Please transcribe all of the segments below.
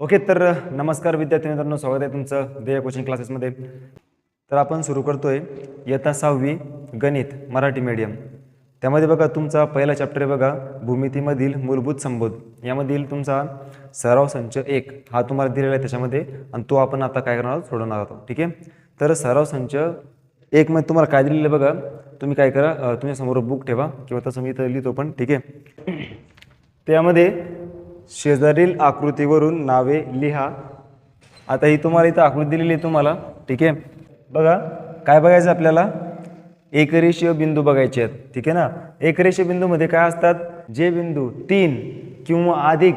Okay तर नमस्कार विद्यार्थी मित्रांनो स्वागत आहे तुमचं देय कोचिंग क्लासेसमध्ये तर आपण सुरू करतोय इयत्ता सहावी गणित मराठी मीडियम त्यामध्ये बघा तुमचा पहिला चॅप्टर आहे बघा भूमितीमधील मूलभूत संबोध. यामधील तुमचा सराव संच एक हा तुम्हाला दिलेला आहे त्याच्यामध्ये आणि तो आपण आता काय करणार आहोत सोडवणार आहोत. ठीक आहे? तर सराव संच एक मध्ये तुम्हाला काय दिलेलं आहे बघा तुम्ही काय करा तुमच्यासमोर बुक ठेवा किंवा तसं मी इथं लिहितो पण. ठीक आहे? त्यामध्ये शेजारील आकृतीवरून नावे लिहा. आता ही तुम्हाला इथं आकृती दिलेली आहे तुम्हाला. ठीक आहे? बघा काय बघायचं आपल्याला? एकरेषीय बिंदू बघायचे आहेत. ठीक आहे ना? एकरेषीय बिंदूमध्ये काय असतात? जे बिंदू तीन किंवा अधिक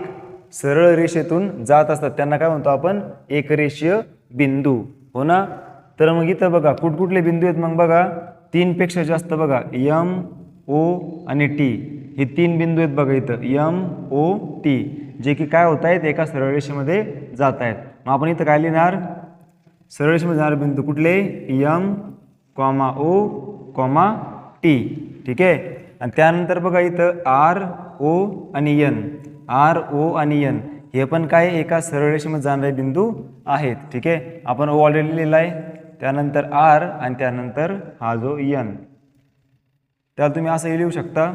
सरळ रेषेतून जात असतात. त्यांना काय म्हणतो आपण? एकरेषीय बिंदू. हो ना? तर मग इथं बघा कुठकुठले बिंदू आहेत? मग बघा तीनपेक्षा जास्त बघा. यम ओ आणि टी. हे तीन बिंदू आहेत बघा इथं. यम ओ टी जे की काय होत आहेत एका सरळ रेषेमध्ये जात आहेत. मग आपण इथं काय लिहिणार? सरळ रेषेमध्ये जाणारे बिंदू कुठले? M comma O comma T. ठीक आहे? आणि त्यानंतर बघा इथं आर ओ आणि यन. आर ओ आणि यन. हे पण काय एका सरळ रेषेमध्ये जाणारे बिंदू आहेत. ठीक आहे? आपण ओ ऑलरेडी लिहिला आहे त्यानंतर आर आणि त्यानंतर हा जो यन. त्याला तुम्ही असंही लिहू शकता.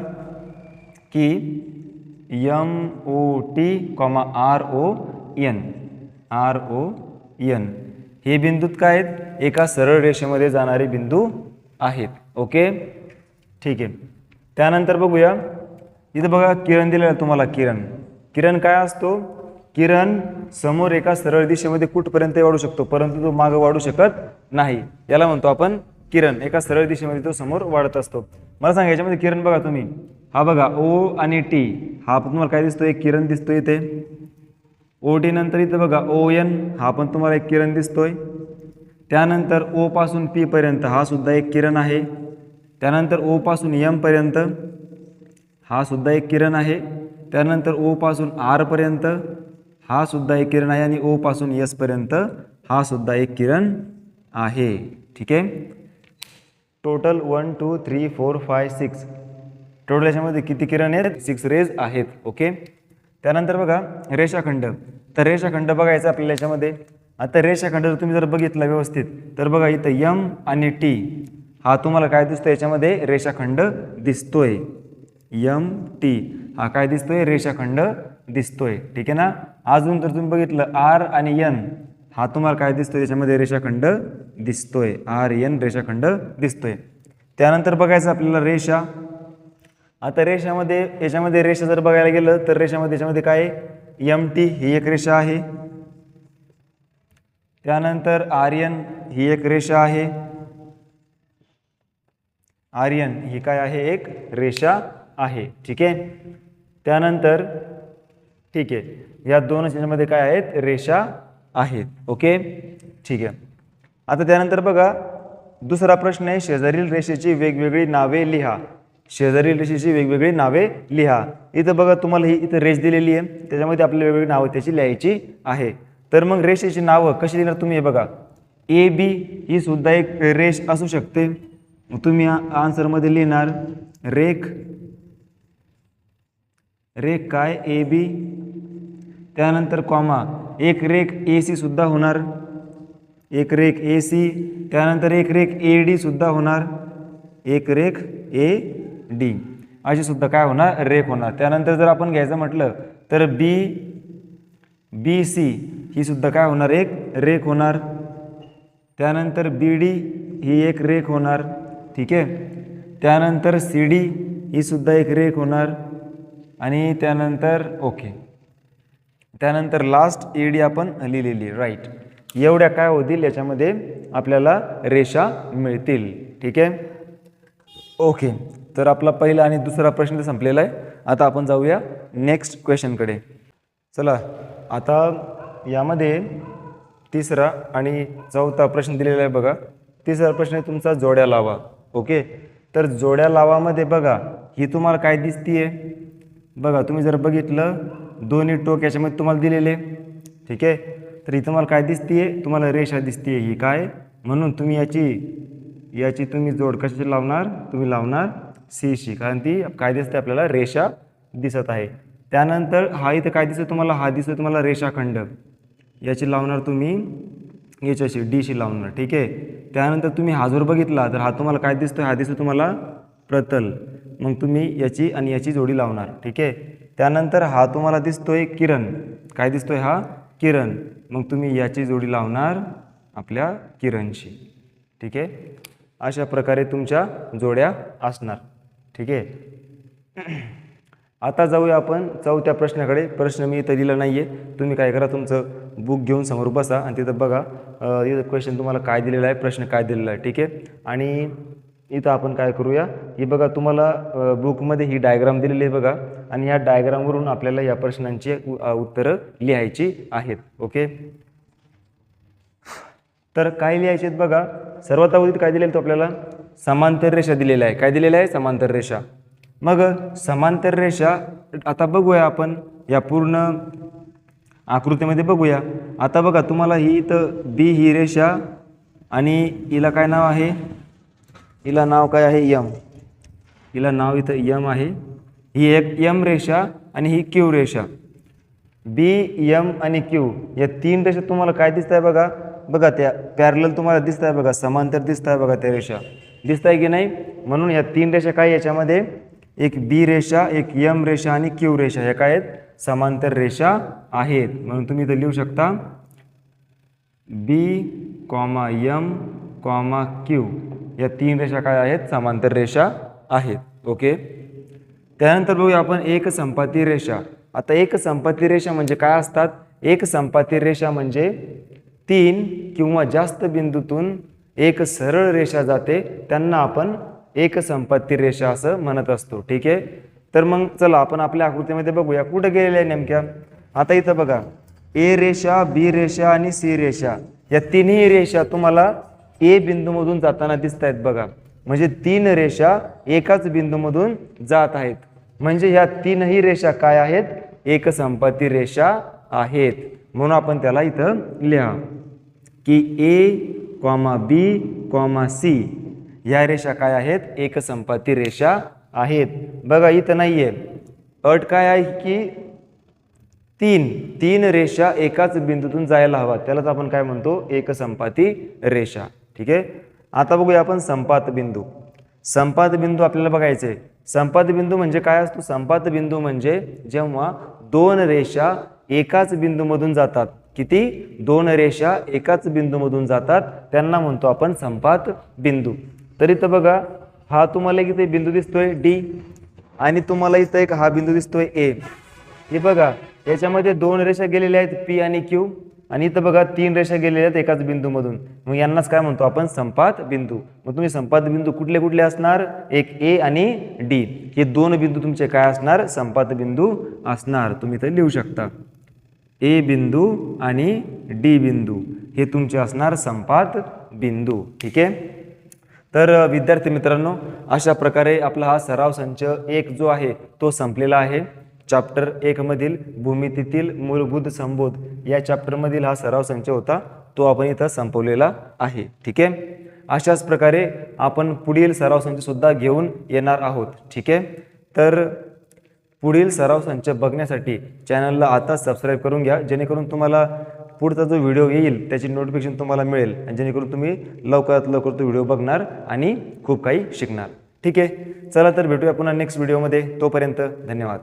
की M O T comma R O N R O N. हे बिंदूत काय आहेत? एका सरळ रेषेमध्ये जाणारे बिंदू आहेत. ओके? ठीक आहे. त्यानंतर बघूया. इथं बघा किरण दिलेला तुम्हाला किरण. किरण काय असतो? किरण समोर एका सरळ दिशेमध्ये कुठपर्यंत वाढू शकतो? परंतु तो मागं वाढू शकत नाही. याला म्हणतो आपण किरण. एका सरळ दिशेमध्ये तो समोर वाढत असतो. मला सांगा याच्यामध्ये किरण बघा तुम्ही. हा बघा ओ आणि टी. हा पण तुम्हाला काय दिसतो एक किरण दिसतो इथे. ओ टी नंतर इथं बघा ओ एन. हा पण तुम्हाला एक किरण दिसतोय. त्यानंतर ओ पासून पी पर्यंत हा सुद्धा एक किरण आहे. त्यानंतर ओ पासून एम पर्यंत हा सुद्धा एक किरण आहे. त्यानंतर ओ पासून आर पर्यंत हा सुद्धा एक किरण आहे. आणि ओ पासून एस पर्यंत हा सुद्धा एक किरण आहे. ठीक आहे? Total one two three four five six total याच्यामध्ये किती किरण आहेत? सिक्स रेज आहेत ओके त्यानंतर बघा रेषाखंड. तर रेषाखंड बघायचा आपल्याला याच्यामध्ये. आता रेषाखंड जर तुम्ही जर बघितला व्यवस्थित तर बघा इथं यम आणि टी हा तुम्हाला काय दिसतोय याच्यामध्ये? रेषाखंड दिसतोय. यम टी हा काय दिसतोय? रेषाखंड दिसतोय. ठीक आहे ना? अजून जर तुम्ही बघितलं आर आणि यन हा तुम्हाला काय दिसतोय? त्याच्यामध्ये रेषाखंड दिसतोय. आर एन रेषाखंड दिसतोय. त्यानंतर बघायचं आपल्याला रेषा. आता रेषामध्ये याच्यामध्ये रेषा जर बघायला गेलं तर रेषामध्ये याच्यामध्ये काय एम टी ही एक रेषा आहे. त्यानंतर आर्यन ही एक रेषा आहे. आर्यन ही काय आहे? एक रेषा आहे. ठीक आहे? त्यानंतर ठीक आहे. या दोनच याच्यामध्ये काय आहेत? रेषा आहेत. ओके? ठीक आहे. आता त्यानंतर बघा दुसरा प्रश्न आहे शेजारील रेषेची वेगवेगळी नावे लिहा. शेजारील रेषेची वेगवेगळी नावे लिहा. इथं बघा तुम्हाला ही इथं रेष दिलेली आहे. त्याच्यामध्ये आपली वेगवेगळी नावं त्याची लिहायची आहे. तर मग रेषेची नावं कशी लिहिणार तुम्ही हे बघा. ए बी ही सुद्धा एक रेष असू शकते. तुम्ही आन्सरमध्ये लिहिणार रेख रेख काय? ए बी त्यानंतर कॉमा एक रेख ए सी सुद्धा होणार. एक रेख ए सी त्यानंतर एक रेख ए डी सुद्धा होणार. एक रेख ए डी अशीसुद्धा काय होणार? रेख होणार. त्यानंतर जर आपण घ्यायचं म्हटलं तर बी बी सी ही सुद्धा काय होणार? एक रेख होणार. त्यानंतर बी डी ही एक रेख होणार. ठीक आहे? त्यानंतर सी डी ही सुद्धा एक रेख होणार. आणि त्यानंतर ओके. त्यानंतर लास्ट ईडी डी आपण लिहिलेली राईट एवढ्या काय होतील? याच्यामध्ये आपल्याला रेषा मिळतील. ठीक आहे? ओके तर आपला पहिला आणि दुसरा प्रश्न तर संपलेला आहे. आता आपण जाऊया नेक्स्ट क्वेश्चनकडे चला आता यामध्ये तिसरा आणि चौथा प्रश्न दिलेला आहे बघा. तिसरा प्रश्न आहे तुमचा जोड्या लावा. ओके तर जोड्या लावामध्ये बघा ही तुम्हाला काय दिसतीये? बघा तुम्ही जर बघितलं दोन्ही टोक याच्यामध्ये म्हणजे तुम्हाला दिलेले. ठीक आहे? तर इथं तुम्हाला काय दिसतीये? तुम्हाला रेषा दिसतीये ही काय? म्हणून तुम्ही याची याची तुम्ही जोड कशाची लावणार? तुम्ही लावणार सीशी कारण ती काय दिसते आपल्याला? रेषा दिसत आहे. त्यानंतर हा इथं काय दिसतो तुम्हाला? हा दिसतो तुम्हाला रेषाखंड. याची लावणार तुम्ही याच्याशी डीशी लावणार. ठीक आहे? त्यानंतर तुम्ही हा जोर बघितला तर हा तुम्हाला काय दिसतो हा दिसतो तुम्हाला प्रतल. मग तुम्ही याची आणि याची जोडी लावणार. ठीक आहे? त्यानंतर हा तुम्हाला दिसतोय किरण. काय दिसतोय हा? किरण. मग तुम्ही याची जोडी लावणार आपल्या किरणशी. ठीक आहे? अशा प्रकारे तुमच्या जोड्या असणार. ठीक आहे? आता जाऊया आपण चौथ्या प्रश्नाकडे. प्रश्न मी इथं दिला नाही आहे तुम्ही काय करा तुमचं बुक घेऊन समोर बसा आणि तिथं बघा. इथं क्वेश्चन तुम्हाला काय दिलेला आहे प्रश्न काय दिलेला आहे. ठीक आहे? आणि इथं आपण काय करूया? ही बघा तुम्हाला बुकमध्ये ही डायग्राम दिलेली आहे बघा. आणि या डायग्रामवरून आपल्याला या प्रश्नांची उत्तरं लिहायची आहेत. ओके तर काय लिहायचे आहेत बघा? सर्वात अगोदर काय दिलेलं तो आपल्याला? समांतर रेषा दिलेला आहे काय दिलेला आहे समांतर रेषा. मग समांतर रेषा आता बघूया आपण. या पूर्ण आकृतीमध्ये बघूया. आता बघा तुम्हाला ही इथं बी ही रेषा आणि हिला काय नाव आहे? हिला नाव काय आहे? यम. हिला नाव इथं यम आहे. ही एक यम रेषा आणि ही क्यू रेषा. बी यम आणि क्यू या तीन रेषा तुम्हाला काय दिसत आहे बघा? बघा त्या पॅरल तुम्हाला दिसत आहे बघा. समांतर दिसत आहे बघा त्या रेषा. दिसत आहे की नाही? म्हणून या तीन रेषा काय याच्यामध्ये? एक बी रेषा एक यम रेषा आणि क्यू रेषा. ह्या काय आहेत? समांतर रेषा आहेत. म्हणून तुम्ही इथं लिहू शकता. B comma M comma Q या तीन रेषा काय आहेत? समांतर रेषा आहेत. ओके? त्यानंतर बघूया आपण एक संपाती रेषा. आता एक संपाती रेषा म्हणजे काय असतात? एक संपाती रेषा म्हणजे तीन किंवा जास्त बिंदूतून एक सरळ रेषा जाते. त्यांना आपण एक संपत्ती रेषा असं म्हणत असतो. ठीक आहे? तर मग चला आपण आपल्या आकृतीमध्ये बघूया. कुठं गेलेल्या आहे नेमक्या? आता इथं बघा. ए रेषा बी रेषा आणि सी रेषा. या तिन्ही रेषा तुम्हाला ए बिंदूमधून जाताना दिसत आहेत बघा. म्हणजे तीन रेषा एकाच बिंदूमधून जात आहेत. म्हणजे ह्या तीनही रेषा काय आहेत? एकसंपत्ती रेषा आहेत. म्हणून आपण त्याला इथं लिहा. की A comma B comma C या रेषा काय आहेत? एकसंपत्ती रेषा आहेत. बघा इथं नाही आहे अट काय आहे की? तीन. तीन रेषा एकाच बिंदूतून जायला हवा त्यालाच आपण काय म्हणतो? एकसंपाती रेषा. ठीक आहे? आता बघूया आपण संपात बिंदू संपात बिंदू आपल्याला बघायचे आहे. संपात बिंदू म्हणजे काय असतो? संपात बिंदू म्हणजे जेव्हा दोन रेषा एकाच बिंदूमधून जातात. किती? दोन रेषा एकाच बिंदूमधून जातात. त्यांना म्हणतो आपण संपात बिंदू तर इथं बघा हा तुम्हाला किती इथे बिंदू दिसतोय डी. आणि तुम्हाला इथं एक हा बिंदू दिसतोय ए. हे बघा याच्यामध्ये दोन रेषा गेलेल्या आहेत पी आणि क्यू. आणि इथं बघा तीन रेषा गेलेल्या आहेत एकाच बिंदूमधून. मग यांनाच काय म्हणतो आपण? संपात बिंदू. मग तुम्ही संपात बिंदू कुठले कुठले असणार? एक ए आणि डी हे दोन बिंदू तुमचे काय असणार? संपात बिंदू असणार. तुम्ही इथं लिहू शकता. ए बिंदू आणि डी बिंदू. हे तुमचे असणार संपात बिंदू. ठीक आहे? तर विद्यार्थी मित्रांनो अशा प्रकारे आपला हा सराव संच एक जो आहे तो संपलेला आहे. चॅप्टर एकमधील भूमितीतील मूलभूत संबोध. या चॅप्टरमधील हा सराव संच होता. तो आपण इथं संपवलेला आहे. ठीक आहे? अशाच प्रकारे आपण पुढील सराव संचसुद्धा घेऊन येणार आहोत. ठीक आहे? तर पुढील सराव संच बघण्यासाठी चॅनलला आता सबस्क्राईब करून घ्या. जेणेकरून तुम्हाला पुढचा जो व्हिडिओ येईल त्याची नोटिफिकेशन तुम्हाला मिळेल. आणि जेणेकरून तुम्ही लवकरात लवकर तो व्हिडिओ बघणार आणि खूप काही शिकणार. ठीक आहे? चला तर भेटूया पुन्हा नेक्स्ट व्हिडिओमध्ये तोपर्यंत धन्यवाद.